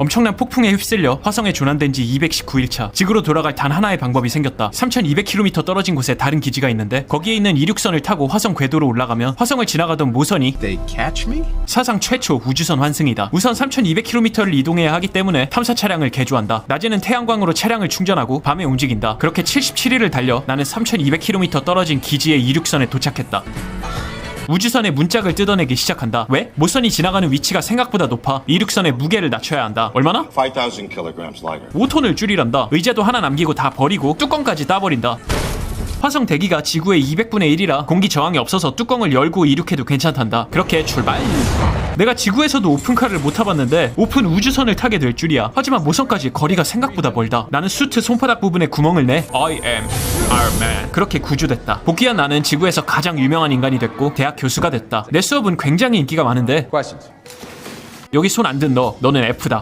엄청난 폭풍에 휩쓸려 화성에 조난된 지 219일차 지구로 돌아갈 단 하나의 방법이 생겼다 3200km 떨어진 곳에 다른 기지가 있는데 거기에 있는 이륙선을 타고 화성 궤도로 올라가면 화성을 지나가던 모선이 They catch me? 사상 최초 우주선 환승이다. 우선 3200km를 이동해야 하기 때문에 탐사 차량을 개조한다. 낮에는 태양광으로 차량을 충전하고 밤에 움직인다. 그렇게 77일을 달려 나는 3200km 떨어진 기지의 이륙선에 도착했다. 우주선의 문짝을 뜯어내기 시작한다. 왜? 모선이 지나가는 위치가 생각보다 높아. 이륙선의 무게를 낮춰야 한다. 얼마나? 5,000 kilograms lighter. 5톤을 줄이란다. 의자도 하나 남기고 다 버리고 뚜껑까지 따버린다. 화성 대기가 지구의 200분의 1이라 공기 저항이 없어서 뚜껑을 열고 이륙해도 괜찮단다. 그렇게 출발. 내가 지구에서도 오픈카를 못 타봤는데 오픈 우주선을 타게 될 줄이야. 하지만 모선까지 거리가 생각보다 멀다. 나는 수트 손바닥 부분에 구멍을 내 I am Iron Man. 그렇게 구조됐다. 복귀한 나는 지구에서 가장 유명한 인간이 됐고 대학 교수가 됐다. 내 수업은 굉장히 인기가 많은데? 여기 손 안 든 너, 너는 F다.